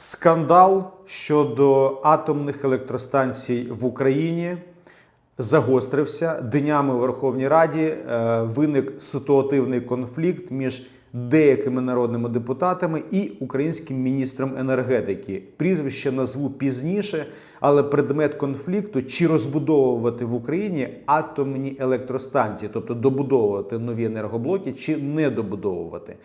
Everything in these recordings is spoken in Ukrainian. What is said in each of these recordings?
Скандал щодо атомних електростанцій в Україні загострився. Днями у Верховній Раді е, виник ситуативний конфлікт між деякими народними депутатами і українським міністром енергетики. Прізвище назву пізніше, але предмет конфлікту чи розбудовувати в Україні атомні електростанції, тобто добудовувати нові енергоблоки, чи не добудовувати.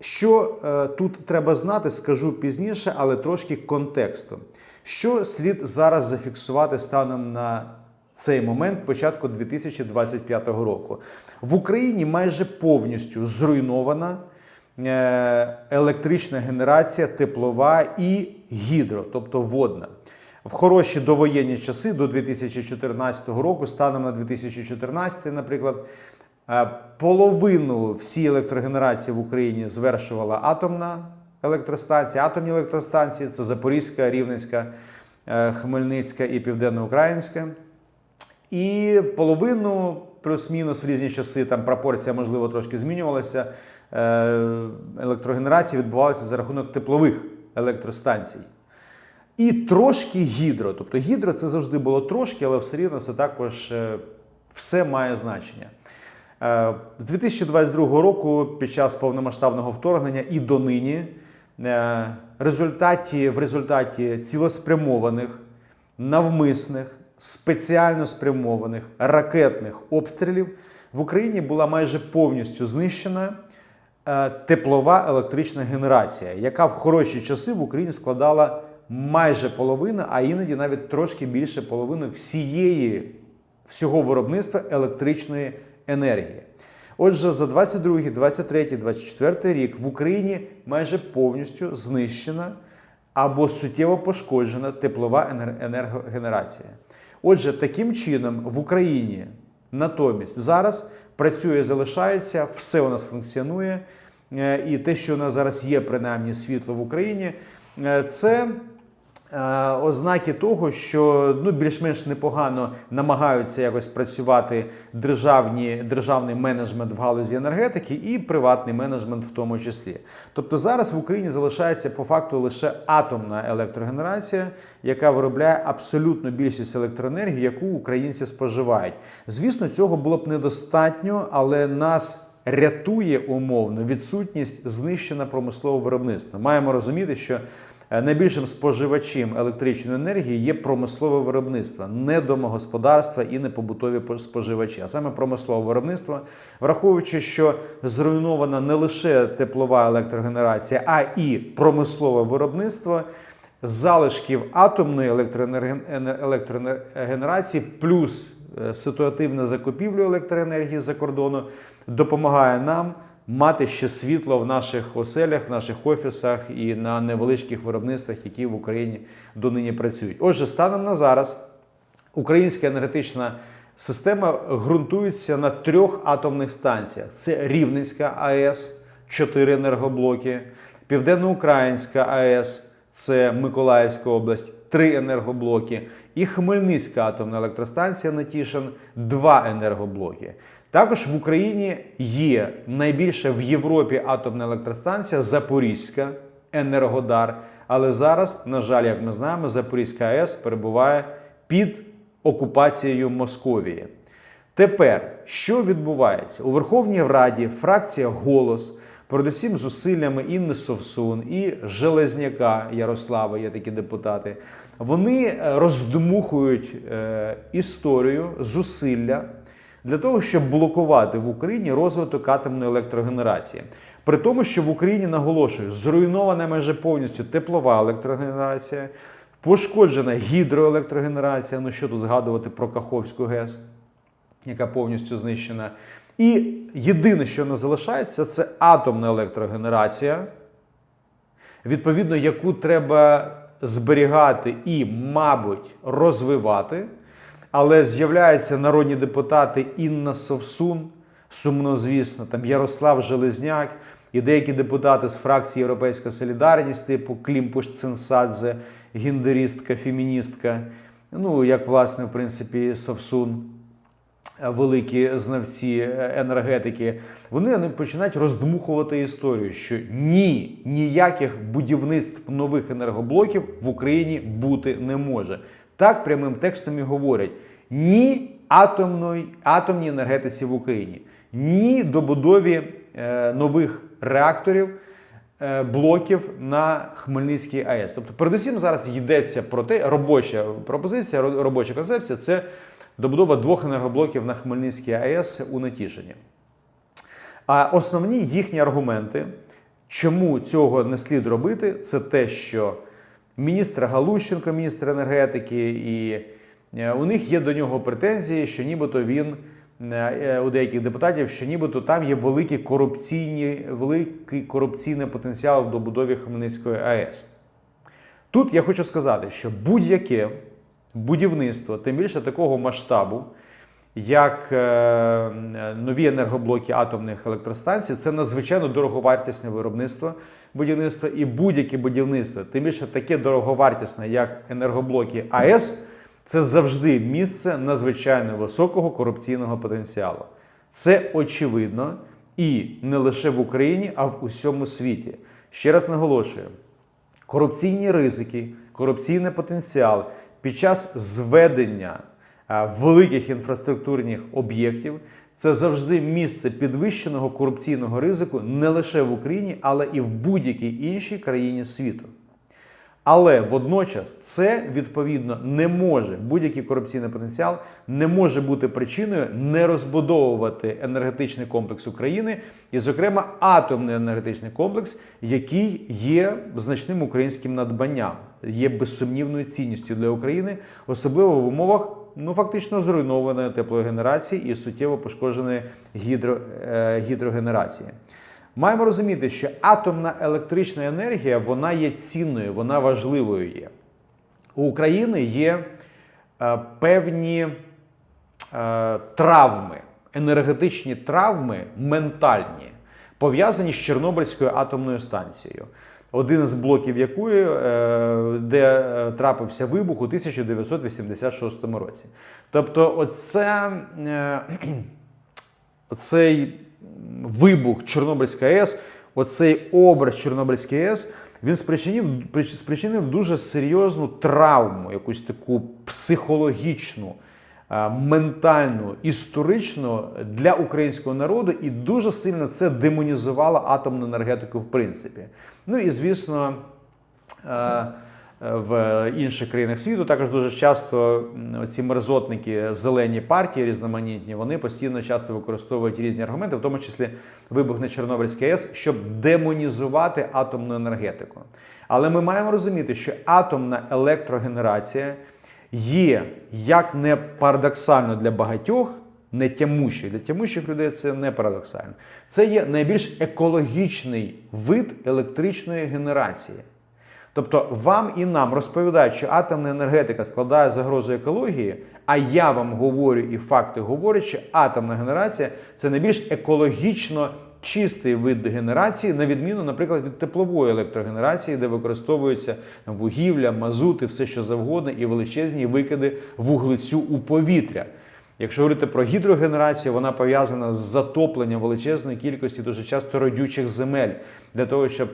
Що е, тут треба знати, скажу пізніше, але трошки контексту. Що слід зараз зафіксувати станом на цей момент, початку 2025 року? В Україні майже повністю зруйнована е, електрична генерація, теплова і гідро, тобто водна. В хороші довоєнні часи до 2014 року, станом на 2014, наприклад, половину всієї електрогенерації в Україні звершувала атомна електростанція. Атомні електростанції це Запорізька, Рівненська, е, Хмельницька і Південноукраїнська. І половину плюс-мінус в різні часи, там пропорція, можливо, трошки змінювалася. е, Електрогенерація відбувалася за рахунок теплових електростанцій. І трошки гідро. Тобто гідро це завжди було трошки, але все рівно це також е, все має значення. Е, 2022 року, під час повномасштабного вторгнення і донині, е, результаті, в результаті цілеспрямованих, навмисних, спеціально спрямованих ракетних обстрілів в Україні була майже повністю знищена е, теплова електрична генерація, яка в хороші часи в Україні складала майже половину, а іноді навіть трошки більше половини всієї всього виробництва електричної енергії. Отже, за 22, 23, 24 рік в Україні майже повністю знищена або суттєво пошкоджена теплова енергогенерація. Отже, таким чином в Україні натомість зараз працює, залишається, все у нас функціонує. Е, І те, що у нас зараз є принаймні світло в Україні, е, це ознаки того, що ну, більш-менш непогано намагаються якось працювати державні, державний менеджмент в галузі енергетики і приватний менеджмент в тому числі. Тобто зараз в Україні залишається по факту лише атомна електрогенерація, яка виробляє абсолютно більшість електроенергії, яку українці споживають. Звісно, цього було б недостатньо, але нас рятує умовно відсутність знищення промислового виробництва. Маємо розуміти, що е, найбільшим споживачем електричної енергії є промислове виробництво, не домогосподарства і не побутові споживачі, а саме промислове виробництво, враховуючи, що зруйнована не лише теплова електрогенерація, а і промислове виробництво. Залишків атомної електрогенерації плюс е, ситуативна закупівля електроенергії за кордону допомагає нам мати ще світло в наших оселях, в наших офісах і на невеличких виробництвах, які в Україні донині працюють. Отже, станом на зараз українська енергетична система ґрунтується на трьох атомних станціях: це Рівненська АЕС, чотири енергоблоки, Південноукраїнська АЕС, це Миколаївська область, три енергоблоки, і Хмельницька атомна електростанція Натішин, два енергоблоки. Також в Україні є найбільша в Європі атомна електростанція Запорізька Енергодар. Але зараз, на жаль, як ми знаємо, Запорізька АЕС перебуває під окупацією Московії. Тепер, що відбувається? У Верховній Раді фракція Голос, передусім зусиллями Інни Совсун і Железняка Ярослава, є такі депутати, вони е, роздмухують е, історію, зусилля для того, щоб блокувати в Україні розвиток атомної електрогенерації. При тому, що в Україні наголошую, зруйнована майже повністю теплова електрогенерація, пошкоджена гідроелектрогенерація. Ну що тут згадувати про Каховську ГЕС, яка повністю знищена. І єдине, що не залишається, це атомна електрогенерація, відповідно, яку треба зберігати і, мабуть, розвивати. Але з'являються народні депутати Інна Совсун, сумнозвісно, там Ярослав Железняк і деякі депутати з фракції Європейська Солідарність, типу Клімпуш Цинсадзе, гіндерістка, феміністка, ну, як, власне, в принципі, Совсун. великі знавці е, енергетики, вони починають роздмухувати історію, що ні, ніяких будівництв нових енергоблоків в Україні бути не може. Так прямим текстом і говорять: ні атомної, атомній енергетиці в Україні, ні добудові е, нових реакторів. е, Блоків на Хмельницькій АЕС. Тобто, передусім зараз йдеться про те, робоча пропозиція, робоча концепція це добудова двох енергоблоків на Хмельницькій АЕС у Нетішині. А основні їхні аргументи, чому цього не слід робити, це те, що міністр Галущенко, міністр енергетики, і е, у них є до нього претензії, що нібито він е, у деяких депутатів, що нібито там є великі корупційні, великий корупційний потенціал в добудові Хмельницької АЕС. Тут я хочу сказати, що будь-яке будівництво, тим більше такого масштабу, як е, нові енергоблоки атомних електростанцій, це надзвичайно дороговартісне виробництво будівництва і будь-яке будівництво, тим більше таке дороговартісне, як енергоблоки АЕС, це завжди місце надзвичайно високого корупційного потенціалу. Це очевидно і не лише в Україні, а в усьому світі. Ще раз наголошую: корупційні ризики, корупційний потенціал під час зведення великих інфраструктурних об'єктів це завжди місце підвищеного корупційного ризику не лише в Україні, але і в будь-якій іншій країні світу. Але водночас це відповідно не може будь-який корупційний потенціал не може бути причиною не розбудовувати енергетичний комплекс України, і, зокрема, атомний енергетичний комплекс, який є значним українським надбанням, є безсумнівною цінністю для України, особливо в умовах ну фактично зруйнованої теплої генерації і суттєво пошкодженої гідро, е, гідрогенерації. Маємо розуміти, що атомна електрична енергія вона є цінною, вона важливою є. У України є е, певні е, травми, енергетичні травми ментальні, пов'язані з Чорнобильською атомною станцією. Один з блоків якої, е, де е, трапився вибух у 1986 році. Тобто, оце, е, оцей вибух Чорнобильської АЕС, оцей образ Чорнобильської АЕС, він спричинив, спричинив дуже серйозну травму, якусь таку психологічну, е, ментальну, історичну для українського народу, і дуже сильно це демонізувало атомну енергетику в принципі. Ну і звісно. е, В інших країнах світу також дуже часто ці мерзотники, зелені партії різноманітні, вони постійно часто використовують різні аргументи, в тому числі вибух на Чорнобильській АЕС, щоб демонізувати атомну енергетику. Але ми маємо розуміти, що атомна електрогенерація є як не парадоксально для багатьох, не тямущих. Для тямущих людей це не парадоксально. Це є найбільш екологічний вид електричної генерації. Тобто вам і нам розповідають, що атомна енергетика складає загрозу екології, а я вам говорю і факти говорять, що атомна генерація це найбільш екологічно чистий вид генерації, на відміну, наприклад, від теплової електрогенерації, де використовуються там, вугілля, мазути, все що завгодно, і величезні викиди вуглецю у повітря. Якщо говорити про гідрогенерацію, вона пов'язана з затопленням величезної кількості дуже часто родючих земель для того, щоб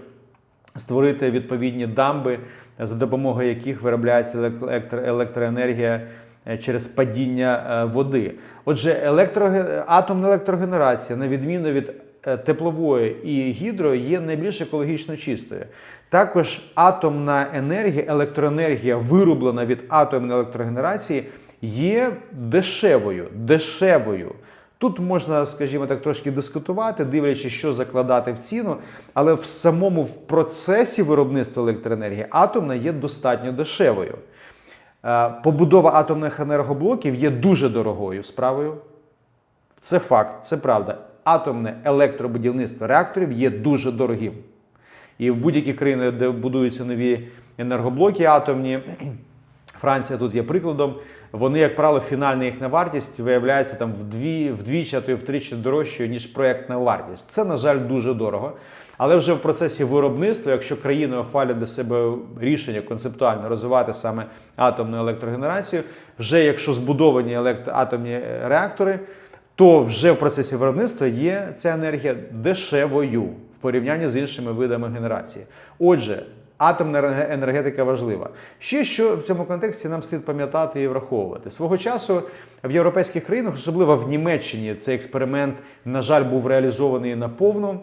створити відповідні дамби, за допомогою яких виробляється електро- електроенергія е, через падіння е, води. Отже, електроге- атомна електрогенерація, на відміну від теплової і гідро, є найбільш екологічно чистою. Також атомна енергія, електроенергія, вироблена від атомної електрогенерації, є дешевою. дешевою. Тут можна, скажімо так, трошки дискутувати, дивлячись, що закладати в ціну, але в самому в процесі виробництва електроенергії атомна є достатньо дешевою. Е, Побудова атомних енергоблоків є дуже дорогою справою. Це факт, це правда. Атомне електробудівництво реакторів є дуже дорогим. І в будь-якій країні, де будуються нові енергоблоки атомні, Франція тут є прикладом. Вони, як правило, фінальна їхня вартість виявляється там вдві, вдвічі, а то й втричі дорожчою, ніж проєктна вартість. Це, на жаль, дуже дорого. Але вже в процесі виробництва, якщо країна ухвалює для себе рішення концептуально розвивати саме атомну електрогенерацію, вже якщо збудовані елект... атомні реактори, то вже в процесі виробництва є ця енергія дешевою в порівнянні з іншими видами генерації. Отже, атомна енергетика важлива. Ще що в цьому контексті нам слід пам'ятати і враховувати. Свого часу в європейських країнах, особливо в Німеччині, цей експеримент, на жаль, був реалізований наповну.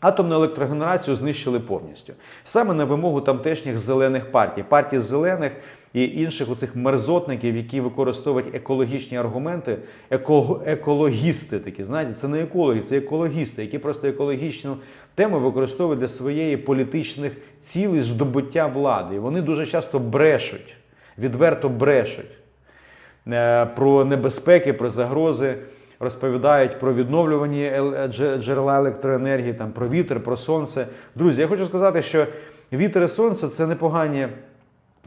Атомну електрогенерацію знищили повністю. Саме на вимогу тамтешніх зелених партій, партій зелених і інших оцих мерзотників, які використовують екологічні аргументи, еко- екологісти такі, знаєте, це не екологи, це екологісти, які просто екологічну тему використовують для своєї політичних цілей здобуття влади. І вони дуже часто брешуть, відверто брешуть е, про небезпеки, про загрози, розповідають про відновлювані джерела електроенергії, там, про вітер, про сонце. Друзі, я хочу сказати, що вітер і сонце це непогані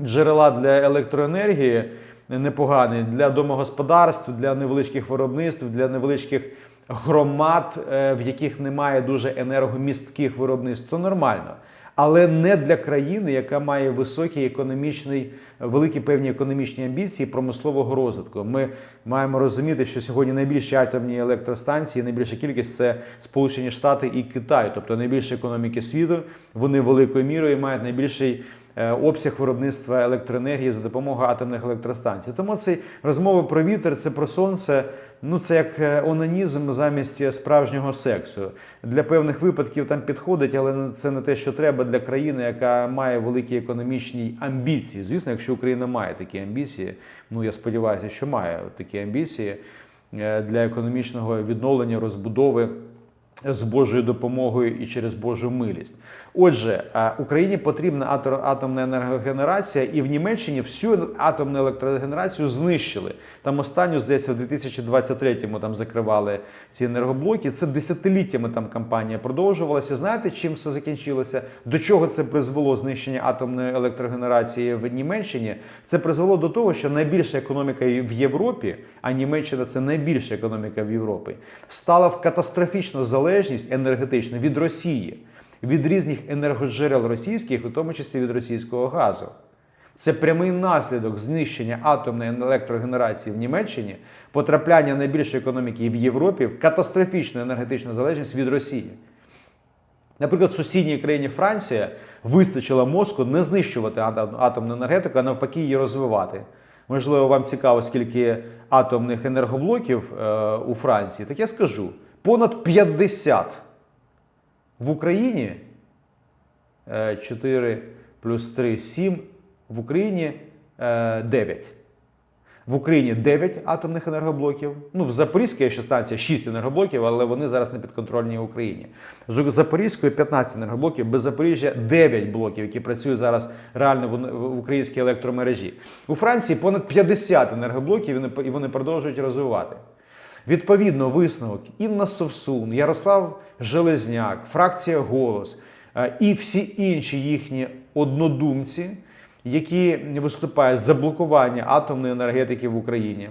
джерела для електроенергії, непогані для домогосподарств, для невеличких виробництв, для невеличких громад, е, в яких немає дуже енергомістких виробництв. То нормально. Але не для країни, яка має високий економічний, великі певні економічні амбіції промислового розвитку. Ми маємо розуміти, що сьогодні найбільші атомні електростанції, найбільша кількість це Сполучені Штати і Китай, тобто найбільші економіки світу. Вони великою мірою мають найбільший обсяг виробництва електроенергії за допомогою атомних електростанцій. Тому ці розмови про вітер, це про сонце. Ну це як е, онанізм замість справжнього сексу. Для певних випадків там підходить, але це не те, що треба для країни, яка має великі економічні амбіції. Звісно, якщо Україна має такі амбіції, ну я сподіваюся, що має такі амбіції е, для економічного відновлення, розбудови з Божою допомогою і через Божу милість. Отже, е, Україні потрібна атомна енергогенерація, і в Німеччині всю атомну електрогенерацію знищили. Там останню, здається, в 2023-му там закривали ці енергоблоки. Це десятиліттями там кампанія продовжувалася. Знаєте, чим все закінчилося? До чого це призвело знищення атомної електрогенерації в Німеччині? Це призвело до того, що найбільша економіка в Європі, а Німеччина це найбільша економіка в Європі, стала в катастрофічну залежність енергетичну від Росії, від різних енергоджерел російських, у тому числі від російського газу. Це прямий наслідок знищення атомної електрогенерації в Німеччині, потрапляння найбільшої економіки в Європі в катастрофічну енергетичну залежність від Росії. Наприклад, в сусідній країні Франція вистачило мозку не знищувати атомну енергетику, а навпаки її розвивати. Можливо, вам цікаво, скільки атомних енергоблоків е, у Франції. Так я скажу: понад 50. В Україні е, 4 плюс 3 7, в Україні е, 9. В Україні 9 атомних енергоблоків. Ну, в Запорізькій ще станція 6 енергоблоків, але вони зараз не підконтрольні Україні. З Запорізької 15 енергоблоків, без Запоріжжя 9 блоків, які працюють зараз реально в українській електромережі. У Франції понад 50 енергоблоків і вони продовжують розвивати. Відповідно, висновок Інна Совсун, Ярослав Железняк, фракція Голос е, і всі інші їхні однодумці, які виступають за блокування атомної енергетики в Україні.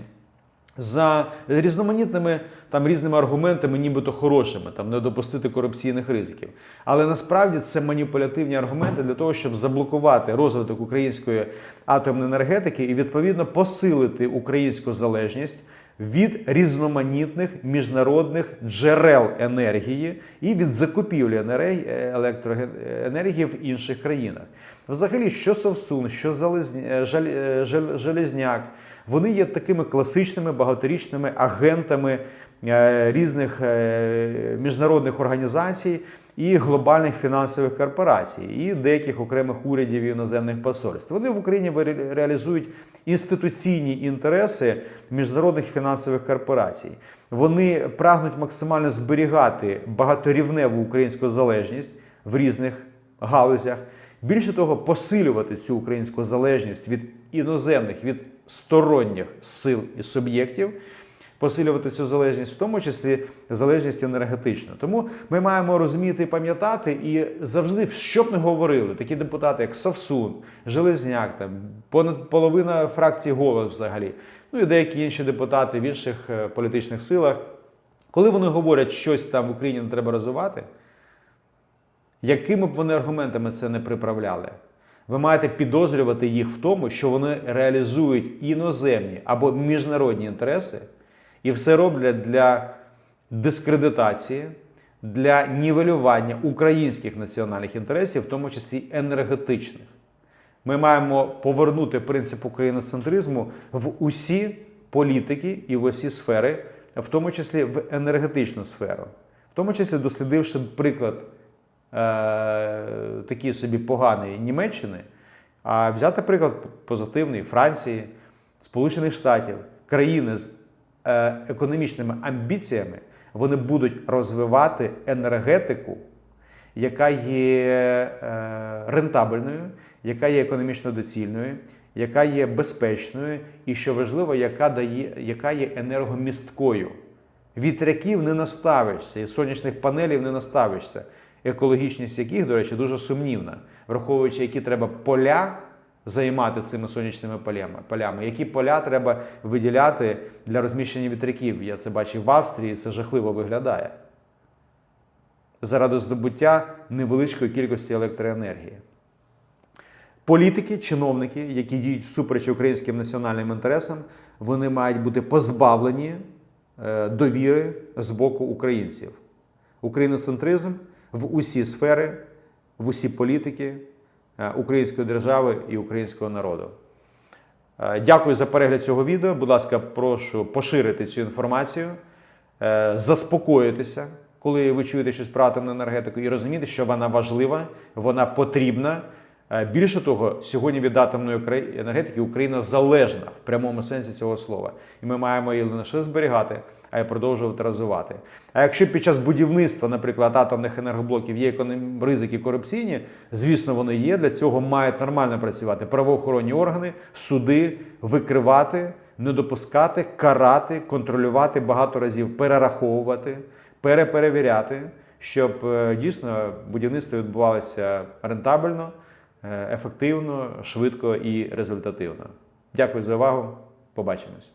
За різноманітними там різними аргументами, нібито хорошими, там не допустити корупційних ризиків. Але насправді це маніпулятивні аргументи для того, щоб заблокувати розвиток української атомної енергетики і відповідно посилити українську залежність від різноманітних міжнародних джерел енергії і від закупівлі е, електроенергії в інших країнах. Взагалі, що Совсун, що е, е, Железняк, вони є такими класичними багаторічними агентами е, різних е, міжнародних організацій і глобальних фінансових корпорацій, і деяких окремих урядів і іноземних посольств. Вони в Україні реалізують інституційні інтереси міжнародних фінансових корпорацій. Вони прагнуть максимально зберігати багаторівневу українську залежність в різних галузях. Більше того, посилювати цю українську залежність від іноземних, від сторонніх сил і суб'єктів. Посилювати цю залежність, в тому числі залежність енергетичну. Тому ми маємо розуміти і пам'ятати, і завжди, що б не говорили, такі депутати, як Савсун, Железняк, там понад половина фракції голос взагалі, ну і деякі інші депутати в інших е, політичних силах, коли вони говорять, щось там в Україні не треба розвивати, якими б вони аргументами це не приправляли, ви маєте підозрювати їх в тому, що вони реалізують іноземні або міжнародні інтереси і все роблять для дискредитації, для нівелювання українських національних інтересів, в тому числі енергетичних. Ми маємо повернути принцип україноцентризму в усі політики і в усі сфери, в тому числі в енергетичну сферу, в тому числі дослідивши приклад е, такий собі поганий Німеччини, а взяти приклад позитивний Франції, Сполучених Штатів, країни з економічними амбіціями, вони будуть розвивати енергетику, яка є е, рентабельною, яка є економічно доцільною, яка є безпечною і, що важливо, яка, дає, яка є енергомісткою. Вітряків не наставишся, і сонячних панелів не наставишся, екологічність яких, до речі, дуже сумнівна, враховуючи, які треба поля займати цими сонячними полями, полями, які поля треба виділяти для розміщення вітряків. Я це бачив в Австрії, це жахливо виглядає. Заради здобуття невеличкої кількості електроенергії. Політики, чиновники, які діють всупереч українським національним інтересам, вони мають бути позбавлені е, довіри з боку українців. Україноцентризм в усі сфери, в усі політики української держави і українського народу. Е, Дякую за перегляд цього відео. Будь ласка, прошу поширити цю інформацію, е, заспокоїтися, коли ви чуєте щось про атомну енергетику, і розуміти, що вона важлива, вона потрібна. Е, Більше того, сьогодні від атомної енергетики Україна залежна в прямому сенсі цього слова. І ми маємо її не лише зберігати, а й продовжувати розвивати. А якщо під час будівництва, наприклад, атомних енергоблоків є ризики корупційні, звісно, вони є. Для цього мають нормально працювати правоохоронні органи, суди, викривати, не допускати, карати, контролювати багато разів, перераховувати, переперевіряти, щоб е, дійсно будівництво відбувалося рентабельно, ефективно, швидко і результативно. Дякую за увагу. Побачимось.